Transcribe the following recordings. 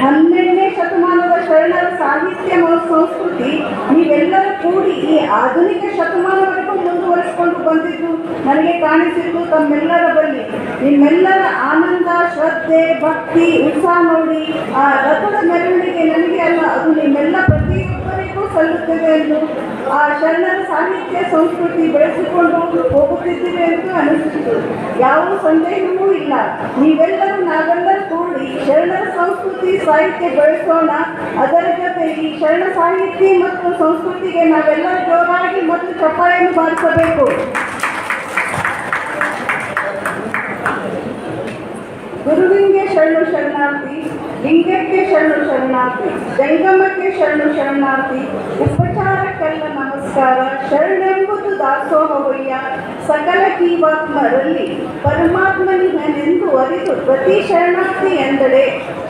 ಹನ್ನೆರಡನೇ ಶತಮಾನದ ಶರಣರ ಸಾಹಿತ್ಯ ಮತ್ತು ಸಂಸ್ಕೃತಿ ನೀವೆಲ್ಲರೂ ಕೂಡಿ ಈ ಆಧುನಿಕ ಶತಮಾನವರೆಗೂ ಮುಂದುವರಿಸಿಕೊಂಡು ಬಂದಿದ್ದು, ನನಗೆ ಕಾಣಿಸಿದ್ದು ತಮ್ಮೆಲ್ಲರ ಬಳಿ. ನಿಮ್ಮೆಲ್ಲರ ಆನಂದ, ಶ್ರದ್ಧೆ, ಭಕ್ತಿ, ಉತ್ಸಾಹ ನೋಡಿ. ಆ ರಥದ ಮೆರವಣಿಗೆ ನನಗೆ ಅಲ್ಲ, ಅದು ನಿಮ್ಮೆಲ್ಲ ಪ್ರತಿಯೊಬ್ಬರಿಗೂ ಸಲ್ಲುತ್ತದೆ ಎಂದು ಆ ಶರಣರ ಸಾಹಿತ್ಯ ಸಂಸ್ಕೃತಿ ಬೆಳೆಸಿಕೊಂಡು ಹೋಗುತ್ತಿದ್ದೀವಿ ಎಂದು ಅನಿಸಿತು ಯಾವ ಸಂದೇಹವೂ ಇಲ್ಲ. ನೀವೆಲ್ಲರೂ ನಾವೆಲ್ಲರೂ ಕೂಡಿ ಶರಣರ ಸಂಸ್ಕೃತಿ ಸಾಹಿತ್ಯ ಬೆಳೆಸೋಣ. ಅದರ ಜೊತೆ ಈ ಶರಣ ಸಾಹಿತ್ಯ ಮತ್ತು ಸಂಸ್ಕೃತಿಗೆ ನಾವೆಲ್ಲ ಜೋರಾಗಿ ಮತ್ತು ಚಪ್ಪಾಳೆಯನ್ನು ಬಾರಿಸಬೇಕು. ಗುರುವಿಂಗೆ ಶರಣು ಶರಣಾರ್ಥಿ, ಲಿಂಗಕ್ಕೆ ಶರಣು ಶರಣಾರ್ಥಿ, ಜಂಗಮಕ್ಕೆ ಶರಣು ಶರಣಾರ್ಥಿ ಉಪಚಾರಕ್ಕೆಲ್ಲ ನಮಸ್ಕಾರ. ಶರಣೆಂಬುದು ದಾಸೋಹವಯ್ಯ ಸಕಲ ಜೀವಾತ್ಮರಲ್ಲಿ ಪರಮಾತ್ಮನಿಗನೆಂದು ಅರಿತು ಪ್ರತಿ ಶರಣಾರ್ಥಿ ಎಂದರೆ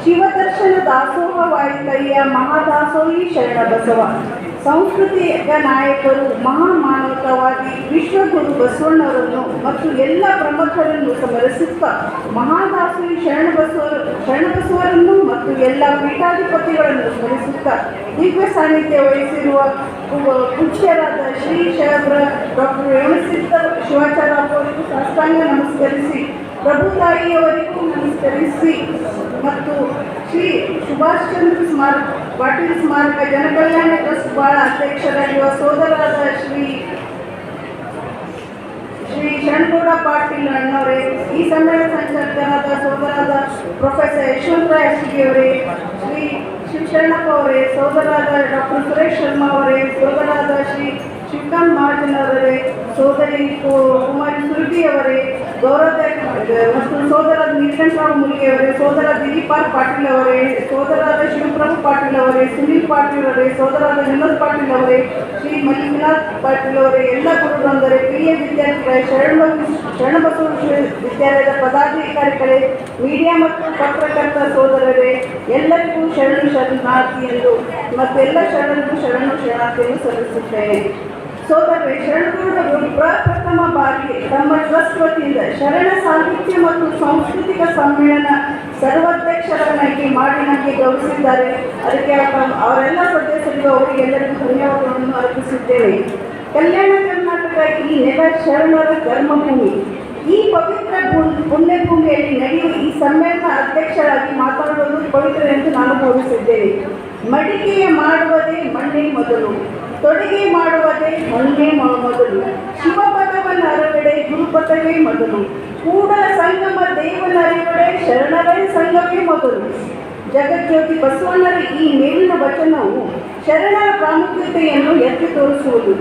ಶಿವದರ್ಶನ ದಾಸೋಹವಾಯಿತಯ್ಯ ಮಹಾದಾಸೋಹಿ ಶರಣ ಸಂಸ್ಕೃತಿಯ ನಾಯಕರು ಮಹಾಮಾನವತಾವಾದಿ ವಿಶ್ವಗುರು ಬಸವಣ್ಣವರನ್ನು ಮತ್ತು ಎಲ್ಲ ಪ್ರಮುಖರನ್ನು ಸ್ಮರಿಸುತ್ತಾ ಮಹಾದಾಸರಿ ಶರಣ ಶರಣಬಸವರನ್ನು ಮತ್ತು ಎಲ್ಲ ಪೀಠಾಧಿಪತಿಗಳನ್ನು ಸ್ಮರಿಸುತ್ತಾ ದಿವ್ಯ ಸಾನ್ನಿಧ್ಯ ವಹಿಸಿರುವ ಪುಷ್ಯರಾದ ಶ್ರೀ ಶರಬ್ರ ಡಾಕ್ಟರ್ ರೇವಣಸಿದ್ಧ ಶಿವಾಚಾರ್ಯ ಅವರಿಗೂ ಸಾಷ್ಟಾಂಗ ನಮಸ್ಕರಿಸಿ ಪ್ರಭು ತಾಯಿಯವರಿಗೂ ನಮಸ್ಕರಿಸಿ ಮತ್ತು ಶ್ರೀ ಸುಭಾಷ್ ಚಂದ್ರ ಸ್ಮಾರಕ, ಪಾಟೀಲ್ ಸ್ಮಾರಕ ಜನಕಲ್ಯಾಣ ಟ್ರಸ್ಟ್ ಬಾಳ ಅಧ್ಯಕ್ಷರಾಗಿರುವ ಸೋದರರಾದ ಶ್ರೀ ಶ್ರೀ ಶರಣಗೌಡ ಪಾಟೀಲ್ ಅಣ್ಣವರೇ, ಈ ಸಮ್ಮೇಳನ ಸಂಚಾಲಕರಾದ ಸೋದರಾದ ಪ್ರೊಫೆಸರ್ ಯಶವಂತರಾಯ ಅವರೇ ಶ್ರೀ ಶಿವಶರಣಪ್ಪ ಅವರೇ ಸೋದರಾದ ಡಾಕ್ಟರ್ ಸುರೇಶ್ ಶರ್ಮಾ ಅವರೇ ಸೋದರಾದ ಶ್ರೀ ಶಿವಕಾಂತ್ ಮಹಾಜನ್ ಅವರೇ ಸೋದರಿ ಕುಮಾರಿ ಸುರಭಿ ಅವರೇ ಗೌರವ ಮತ್ತು ಸೋದರ ನೀಲಕಂಠರಾವ್ ಮುಲ್ಗೆ ಅವರೇ, ಸೋದರ ದಿಲೀಪ್ ಪಾಟೀಲ್ ಅವರೇ, ಸೋದರಾದ ಶಿವಪ್ರಭು ಪಾಟೀಲ್ ಅವರೇ, ಸುನೀಲ್ ಪಾಟೀಲ್ ಅವರೇ, ಸೋದರಾದ ವಿನೋದ್ ಪಾಟೀಲ್ ಅವರೇ, ಶ್ರೀ ಮಲ್ಲಿನಾಥ್ ಪಾಟೀಲ್ ಅವರೇ, ಎಲ್ಲ ಗುರುಗಳಂದರೆ ಪ್ರಿಯ ವಿದ್ಯಾರ್ಥಿಗಳೇ ಶರಣ ಶರಣಬಸವ ವಿದ್ಯಾಲಯದ ಪದಾಧಿಕಾರಿಗಳೇ ಮೀಡಿಯಾ ಮತ್ತು ಪತ್ರಕರ್ತ ಸೋದರರೇ, ಎಲ್ಲರಿಗೂ ಶರಣು ಶರಣಾರ್ಥಿ ಎಂದು ಮತ್ತೆಲ್ಲ ಶರಣರಿಗೂ ಶರಣು ಶರಣಾರ್ಥಿಯನ್ನು ಸಲ್ಲಿಸುತ್ತೇನೆ. ಸೋದರರೇ ಶರಣಗೌಡರು ಪ್ರಪ್ರಥಮ ಬಾರಿಗೆ ತಮ್ಮ ಟ್ರಸ್ಟ್ ಶರಣ ಸಾಹಿತ್ಯ ಮತ್ತು ಸಾಂಸ್ಕೃತಿಕ ಸಮ್ಮೇಳನ ಸರ್ವಾಧ್ಯಕ್ಷರನ್ನಾಗಿ ಮಾಡಿ ನಮಗೆ ಗೌರವಿಸಿದ್ದಾರೆ. ಅದಕ್ಕೆ ಅವರ- ಅವರೆಲ್ಲ ಸದಸ್ಯರಿಗೂ ಅವರಿಗೆಲ್ಲರಿಗೂ ಧನ್ಯವಾದಗಳನ್ನು ಅರ್ಪಿಸಿದ್ದೇವೆ ಕಲ್ಯಾಣ ಕರ್ನಾಟಕ ಈ ನೆಲ ಶರಣರ ಕರ್ಮಭೂಮಿ ಈ ಪವಿತ್ರ ಪುಣ್ಯ ಪುಣ್ಯಭೂಮಿಯಲ್ಲಿ ನಡೆಯುವ ಈ ಸಮ್ಮೇಳನ ಅಧ್ಯಕ್ಷರಾಗಿ ಮಾತನಾಡುವುದು ಪವಿತ್ರ ಎಂದು ನಾನು ಭಾವಿಸಿದ್ದೇನೆ. ಮಡಿಕೆಯ ಮಾಡುವುದೇ ಮಣ್ಣೇ ಮೊದಲು. ತೊಡಿಗೆ ಮಾಡುವುದೇ ಮೊನ್ನೆ ಮೊದಲು. ಶಿವಪದವನ್ನು ಅರಗಡೆ ಗುರುಪದವೇ ಮೊದಲು. ಕೂಡಲ ಸಂಗಮ ದೇವನ ಅರಿವಡೆ, ಶರಣರೇ ಸಂಘವೇ ಮೊದಲು. ಜಗಜ್ಯೋತಿ ಬಸವಣ್ಣರ ಈ ಮೇಲಿನ ವಚನವು ಶರಣರ ಪ್ರಾಮುಖ್ಯತೆಯನ್ನು ಎತ್ತಿ ತೋರಿಸುವುದು.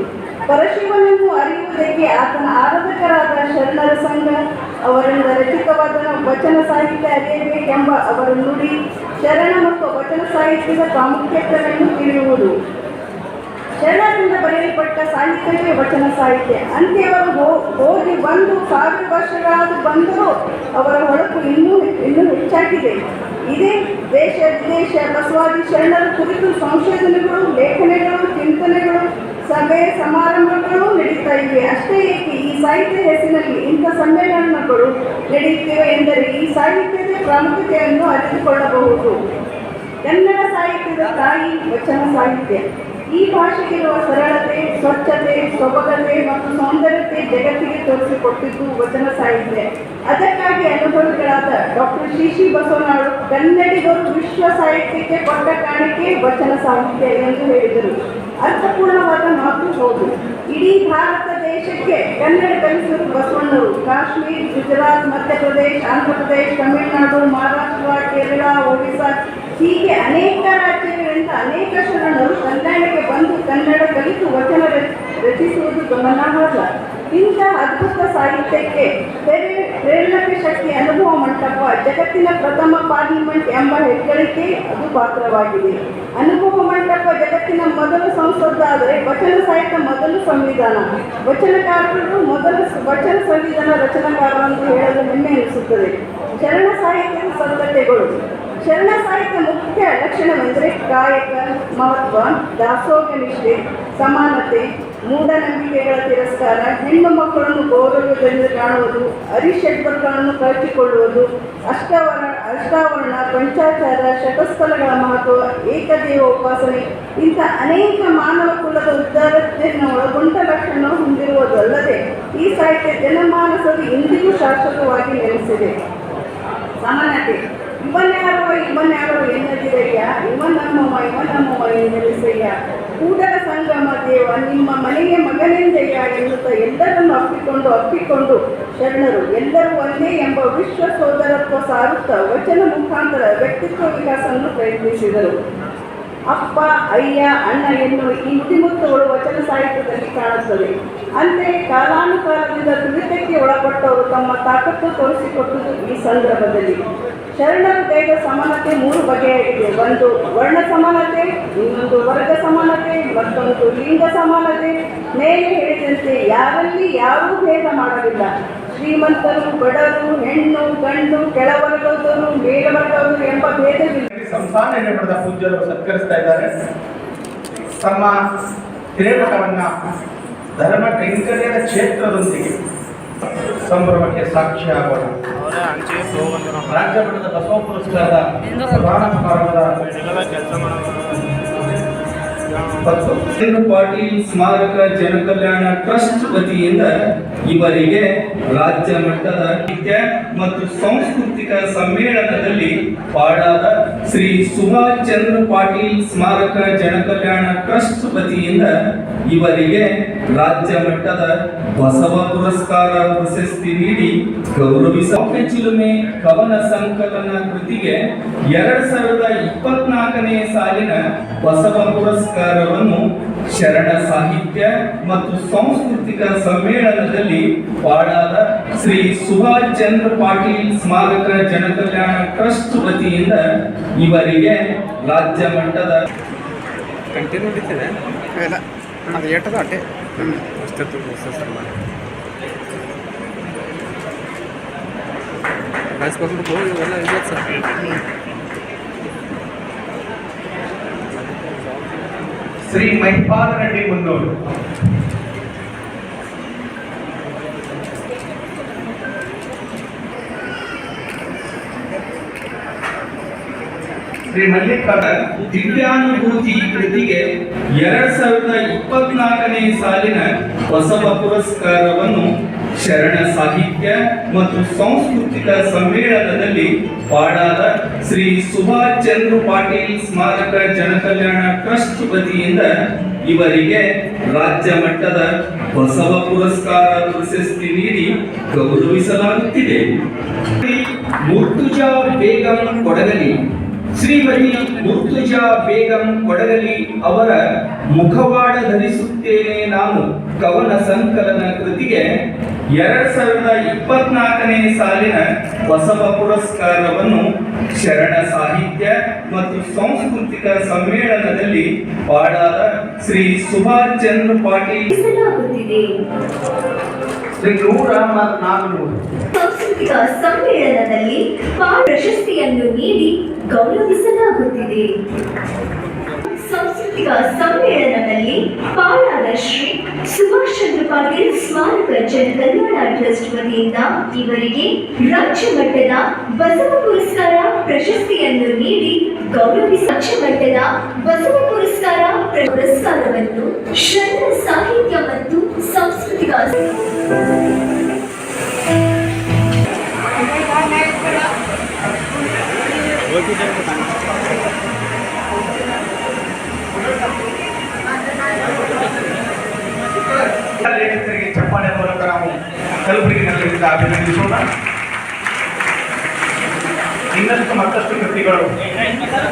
ಪರಶಿವನನ್ನು ಅರಿಯುವುದಕ್ಕೆ ಆತನ ಆರಾಧಕರಾದ ಶರಣರ ಸಂಘ, ಅವರಿಂದ ರಚಿತವಾದ ವಚನ ಸಾಹಿತ್ಯ ಅರಿಯಬೇಕೆಂಬ ಅವರ ನುಡಿ, ಶರಣ ಮತ್ತು ವಚನ ಸಾಹಿತ್ಯದ ಪ್ರಾಮುಖ್ಯತೆಯನ್ನು ತಿಳಿಯುವುದು. ಶರಣರಿಂದ ಬರೆಯಲ್ಪಟ್ಟ ಸಾಹಿತ್ಯವೇ ವಚನ ಸಾಹಿತ್ಯ. ಅಂತ್ಯವರು ಹೋಗಿ ಬಂದು ಸಾವಿರ ವರ್ಷಗಳಾದ ಬಂದರೂ ಅವರ ಹೊಳಪು ಇನ್ನೂ ಇನ್ನೂ ಹೆಚ್ಚಾಗಿದೆ. ಇದೇ ದೇಶ, ವಿದೇಶ, ಬಸವಾದಿ ಶರಣರ ಕುರಿತು ಸಂಶೋಧನೆಗಳು, ಲೇಖನೆಗಳು, ಚಿಂತನೆಗಳು, ಸಭೆ, ಸಮಾರಂಭಗಳು ನಡೀತಾ ಇವೆ. ಅಷ್ಟೇ ಏಕೆ, ಈ ಸಾಹಿತ್ಯ ಹೆಸರಿನಲ್ಲಿ ಇಂಥ ಸಮ್ಮೇಳನಗಳು ನಡೆಯುತ್ತಿವೆ ಎಂದರೆ ಈ ಸಾಹಿತ್ಯದ ಪ್ರಾಮುಖ್ಯತೆಯನ್ನು ಅರಿತುಕೊಳ್ಳಬಹುದು. ಕನ್ನಡ ಸಾಹಿತ್ಯದ ತಾಯಿ ವಚನ ಸಾಹಿತ್ಯ. ಈ ಭಾಷೆಗಿರುವ ಸರಳತೆ, ಸ್ವಚ್ಛತೆ, ಸೊಬಗತೆ ಮತ್ತು ಸೌಂದರ್ಯತೆ ಜಗತ್ತಿಗೆ ತೋರಿಸಿಕೊಟ್ಟಿದ್ದು ವಚನ ಸಾಹಿತ್ಯ. ಅದಕ್ಕಾಗಿ ಅನುಭವಿಗಳಾದ ಡಾಕ್ಟರ್ ಶ್ರೀ ಶ್ರೀ ಬಸವನಾಡು ಕನ್ನಡಿಗರು ವಿಶ್ವ ಸಾಹಿತ್ಯಕ್ಕೆ ಕೊಟ್ಟ ಕಾಣಿಕೆ ವಚನ ಸಾಹಿತ್ಯ ಎಂದು ಹೇಳಿದರು. ಅರ್ಥಪೂರ್ಣವಾದ ಮಾತು ಹೌದು. ಇಡೀ ಭಾರತ ದೇಶಕ್ಕೆ ಕನ್ನಡ ಕಲಿಸಿದ ಬಸವಣ್ಣರು ಕಾಶ್ಮೀರ್, ಗುಜರಾತ್, ಮಧ್ಯಪ್ರದೇಶ, ಆಂಧ್ರಪ್ರದೇಶ, ತಮಿಳುನಾಡು, ಮಹಾರಾಷ್ಟ್ರ, ಕೇರಳ ಒಡಿಶಾ ಹೀಗೆ ಅನೇಕ ರಾಜ್ಯಗಳಿಂದ ಅನೇಕ ಶರಣರು ಕನ್ನಡಕ್ಕೆ ಬಂದು ಕನ್ನಡ ಕಲಿತು ವಚನ ರಚಿಸುವುದು ಗಮನಾರ್ಹ ಇಂಥ ಅದ್ಭುತ ಸಾಹಿತ್ಯಕ್ಕೆ ಪ್ರೇರೆ- ಪ್ರೇರಕ ಶಕ್ತಿ ಅನುಭವ ಮಂಟಪ ಜಗತ್ತಿನ ಪ್ರಥಮ ಪಾರ್ಲಿಮೆಂಟ್ ಎಂಬ ಹೆಗ್ಗಳಿಕೆ ಅದು ಪಾತ್ರವಾಗಿದೆ. ಅನುಭವ ಮಂಟಪ ಜಗತ್ತಿನ ಮೊದಲ ಸಂಸದ ಆದರೆ ವಚನ ಸಾಹಿತ್ಯ ಮೊದಲು ಸಂವಿಧಾನ. ವಚನಕಾರರು ಮೊದಲ ವಚನ ಸಂವಿಧಾನ ರಚನಾಕಾರರು ಎಂದು ಹೇಳಲು ಹೆಮ್ಮೆ ಎನಿಸುತ್ತದೆ ಶರಣ ಸಾಹಿತ್ಯದ ಸಂಸತೆಗಳು ಶರಣ ಸಾಹಿತ್ಯ ಮುಖ್ಯ ಲಕ್ಷಣವೆಂದರೆ ಗಾಯಕ ಮಹತ್ವ, ದಾಸೋಹ ನಿಷ್ಠೆ ಸಮಾನತೆ ಮೂಢನಂಬಿಕೆಗಳ ತಿರಸ್ಕಾರ, ಹೆಣ್ಣು ಮಕ್ಕಳನ್ನು ಗೌರವದಿಂದ ಕಾಣುವುದು ಅರಿಷಡ್ವರ್ಗಗಳನ್ನು ಕಳಚಿಕೊಳ್ಳುವುದು ಅಷ್ಟವರ ಅಷ್ಟಾವರಣ, ಪಂಚಾಚಾರ ಶತಸ್ಥಲಗಳ ಮಹತ್ವ, ಏಕದೇವ ಉಪಾಸನೆ, ಇಂಥ ಅನೇಕ ಮಾನವ ಕುಲದ ಉದ್ದಾರತೆಯನ್ನು ಒಳಗೊಂಡ ಲಕ್ಷಣ ಹೊಂದಿರುವುದಲ್ಲದೆ, ಈ ಸಾಹಿತ್ಯ ಜನಮಾನಸದಲ್ಲಿ ಇಂದಿಗೂ ಶಾಶ್ವತವಾಗಿ ನೆಲೆಸಿದೆ. ಸಮಾನತೆ. ಇವನ್ಯಾರವ ಇವನ್ಯಾರವ ಎನ್ನದಿರಯ್ಯ ಇವನ್ನಮ್ಮ ಇವನಮ್ಮವ ಎನ್ನಲಿಸಯ್ಯ. ಕೂಡಲ ಸಂಗಮ ದೇವ, ನಿಮ್ಮ ಮನೆಗೆ ಮಗನೆಂದೆಯ ಎನ್ನುತ್ತಾ ಎಲ್ಲರನ್ನು ಅಪ್ಪಿಕೊಂಡು ಅಪ್ಪಿಕೊಂಡು ಶರಣರು, ಎಲ್ಲರೂ ಒಂದೇ ಎಂಬ ವಿಶ್ವ ಸೋದರತ್ವ ಸಾರುತ್ತಾ ವಚನ ಮುಖಾಂತರ ವ್ಯಕ್ತಿತ್ವ ವಿಕಾಸವನ್ನು ಪ್ರಯತ್ನಿಸಿದರು. ಅಪ್ಪ, ಅಯ್ಯ, ಅಣ್ಣ ಎನ್ನುವ ಈ ನುಡಿಮುತ್ತುಗಳು ವಚನ ಸಾಹಿತ್ಯದಲ್ಲಿ ಕಾಣುತ್ತದೆ ಅಂತೆಯೇ ಕಾಲಾನುಕಾಲದಿಂದ ತುಳಿತಕ್ಕೆ ಒಳಪಟ್ಟವರು ತಮ್ಮ ತಾಕತ್ತು ತೋರಿಸಿಕೊಟ್ಟುದು ಈ ಸಂದರ್ಭದಲ್ಲಿ. ಶರಣರ ದೇಹ ಸಮಾನತೆ ಮೂರು ಬಗೆಯಾಗಿದೆ ಒಂದು ವರ್ಣ ಸಮಾನತೆ, ಇನ್ನೊಂದು ವರ್ಗ ಸಮಾನತೆ, ಮತ್ತೊಂದು ಲಿಂಗ ಸಮಾನತೆ. ಮೇಲೆ ಹೇಳಿದಂತೆ ಯಾರಲ್ಲಿ ಯಾರೂ ಭೇದ ಮಾಡಲಿಲ್ಲ. ಶ್ರೀಮಂತರು, ಬಡವರು, ಹೆಣ್ಣು, ಗಂಡು, ಕೆಳವರ್ಗದವರು, ಮೇಲವರ್ಗದವರು ಎಂಬ ಭೇದವಿಲ್ಲ. ಸಂಸ್ಥಾನ ಪಡೆದ ಪೂಜ್ಯರು ಸತ್ಕರಿಸ್ತಾ ಇದ್ದಾರೆ. ತಮ್ಮ ಹಿರೇಮಠವನ್ನ ಧರ್ಮ ಕೈಂಕರ್ಯದ ಕ್ಷೇತ್ರದೊಂದಿಗೆ ಸಂಭ್ರಮಕ್ಕೆ ಸಾಕ್ಷಿ ಆಗೋಣ. ರಾಜ್ಯ ಮಟ್ಟದ ಬಸವ ಪುರಸ್ಕಾರದ ಪ್ರಧಾನ ಸಮಾರಂಭದ ಕೆಲಸ ಪಾಟೀಲ್ ಸ್ಮಾರಕ ಜನಕಲ್ಯಾಣ ಟ್ರಸ್ಟ್ ವತಿಯಿಂದ ಇವರಿಗೆ ರಾಜ್ಯ ಮಟ್ಟದ ಸಾಹಿತ್ಯ ಮತ್ತು ಸಾಂಸ್ಕೃತಿಕ ಸಮ್ಮೇಳನದಲ್ಲಿ ಪಾಡಾದ ಶ್ರೀ ಸುಭಾಷ್ ಚಂದ್ರ ಪಾಟೀಲ್ ಸ್ಮಾರಕ ಜನಕಲ್ಯಾಣ ಟ್ರಸ್ಟ್ ವತಿಯಿಂದ ಇವರಿಗೆ ರಾಜ್ಯ ಮಟ್ಟದ ಬಸವ ಪುರಸ್ಕಾರ ಪ್ರಶಸ್ತಿ ನೀಡಿ ಗೌರವಿಸ ಚಿಲುಮೆ ಕವನ ಸಂಕಲನ ಕೃತಿಗೆ ಎರಡ್ ಸಾವಿರದ ಇಪ್ಪತ್ನಾಲ್ಕನೇ ಸಾಲಿನ ಬಸವ ಪುರಸ್ಕಾರವನ್ನು ಶರಣ ಸಾಹಿತ್ಯ ಮತ್ತು ಸಾಂಸ್ಕೃತಿಕ ಸಮ್ಮೇಳನದಲ್ಲಿ ಪಾಡಾದ ಶ್ರೀ ಸುಭಾಷ್ ಚಂದ್ರ ಪಾಟೀಲ್ ಸ್ಮಾರಕ ಜನಕಲ್ಯಾಣ ಟ್ರಸ್ಟ್ ವತಿಯಿಂದ ಇವರಿಗೆ ರಾಜ್ಯ ಮಟ್ಟದ ಕಾಯಿಸ್ಕೊಂಡು ಹೋಗಿ ಇದೆ ಸರ್. ಶ್ರೀ ಮಹಿಪಾಲ ರೆಡ್ಡಿ ಮುನ್ನೂರು. ಶ್ರೀ ಮಲ್ಲಿಕಾರ್ಜುನ್ ದಿವ್ಯಾನುಭೂತಿ ಕೃತಿಗೆ ಎರಡ್ ಸಾವಿರದ ಇಪ್ಪತ್ನಾಲ್ಕನೇ ಸಾಲಿನ ಹೊಸಬ ಪುರಸ್ಕಾರವನ್ನು ಶರಣ ಸಾಹಿತ್ಯ ಮತ್ತು ಸಾಂಸ್ಕೃತಿಕ ಸಮ್ಮೇಳನದಲ್ಲಿ ಪಾಡಾದ ಶ್ರೀ ಸುಭಾಷ್ ಚಂದ್ರ ಪಾಟೀಲ್ ಸ್ಮಾರಕ ಜನಕಲ್ಯಾಣ ಟ್ರಸ್ಟ್ ವತಿಯಿಂದ ಇವರಿಗೆ ರಾಜ್ಯ ಮಟ್ಟದ ಬಸವ ಪುರಸ್ಕಾರ ಪ್ರಶಸ್ತಿ ನೀಡಿ ಗೌರವಿಸಲಾಗುತ್ತಿದೆ. ಮುರ್ತುಜಾ ಬೇಗಂ ಕೊಡಗಲಿ. ಶ್ರೀಮತಿ ಮುರ್ತುಜಾ ಬೇಗಂ ಕೊಡಗಲಿ ಅವರ ಮುಖವಾಡ ಧರಿಸುತ್ತೇನೆ ನಾನು ಕವನ ಸಂಕಲನ ಕೃತಿಗೆ ಎರಡ್ ಸಾವಿರದ ಇಪ್ಪತ್ನಾಲ್ಕನೇ ಸಾಲಿನ ಬಸವ ಪುರಸ್ಕಾರವನ್ನು ಶರಣ ಸಾಹಿತ್ಯ ಮತ್ತು ಸಾಂಸ್ಕೃತಿಕ ಸಮ್ಮೇಳನದಲ್ಲಿ ಪಾಡಾದ ಶ್ರೀ ಸುಭಾಷ್ ಚಂದ್ರ ಪಾಟೀಲ್. ಸಾಂಸ್ಕೃತಿಕ ಸಮ್ಮೇಳನದಲ್ಲಿ ಪ್ರಶಸ್ತಿಯನ್ನು ನೀಡಿ ಗೌರವಿಸಲಾಗುತ್ತಿದೆ. ಸಾಂಸ್ಕೃತಿಕ ಸಮ್ಮೇಳನದಲ್ಲಿ ಪಾಲಾದ ಶ್ರೀ ಸುಭಾಷ್ ಚಂದ್ರ ಪಾಟೀಲ್ ಸ್ಮಾರಕ ಜನಕಲ್ಯಾಣ ಟ್ರಸ್ಟ್ ವತಿಯಿಂದ ಇವರಿಗೆ ರಾಜ್ಯ ಮಟ್ಟದ ಬಸವ ಪುರಸ್ಕಾರ ಪ್ರಶಸ್ತಿಯನ್ನು ನೀಡಿ ಗೌರವಿಸ. ರಾಜ್ಯ ಮಟ್ಟದ ಬಸವ ಪುರಸ್ಕಾರ ಪುರಸ್ಕಾರವನ್ನು ಶರಣ ಸಾಹಿತ್ಯ ಮತ್ತು ಸಾಂಸ್ಕೃತಿಕ ಲೇಖಕರಿಗೆ ಚಪ್ಪಾಳೆ ಮೂಲಕ ನಾವು ಕಲಬುರಗಿ ನಗರದಿಂದ ಅಭಿನಂದಿಸೋಣ. ಇನ್ನಷ್ಟು ಮತ್ತಷ್ಟು ಕೃತಿಗಳು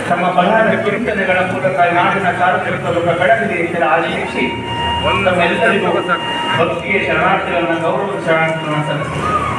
ತಮ್ಮ ಬಲವಾದ ಕೀರ್ತನೆಗಳ ಮೂಲಕ ನಾಡಿನ ಸಾರ್ವಜನಿಕರು ಬೆಳಗಿದೆ ಎಂದು ಆಶಿಸಿ ಒಂದೆಲ್ಲರಿಗೂ ಭಕ್ತಿಯ ಶರಣಾರ್ಥಿಗಳನ್ನು ಗೌರವ ಶರಣಾರ್ಥಿಗಳನ್ನು ಸಲ್ಲಿಸಿದರು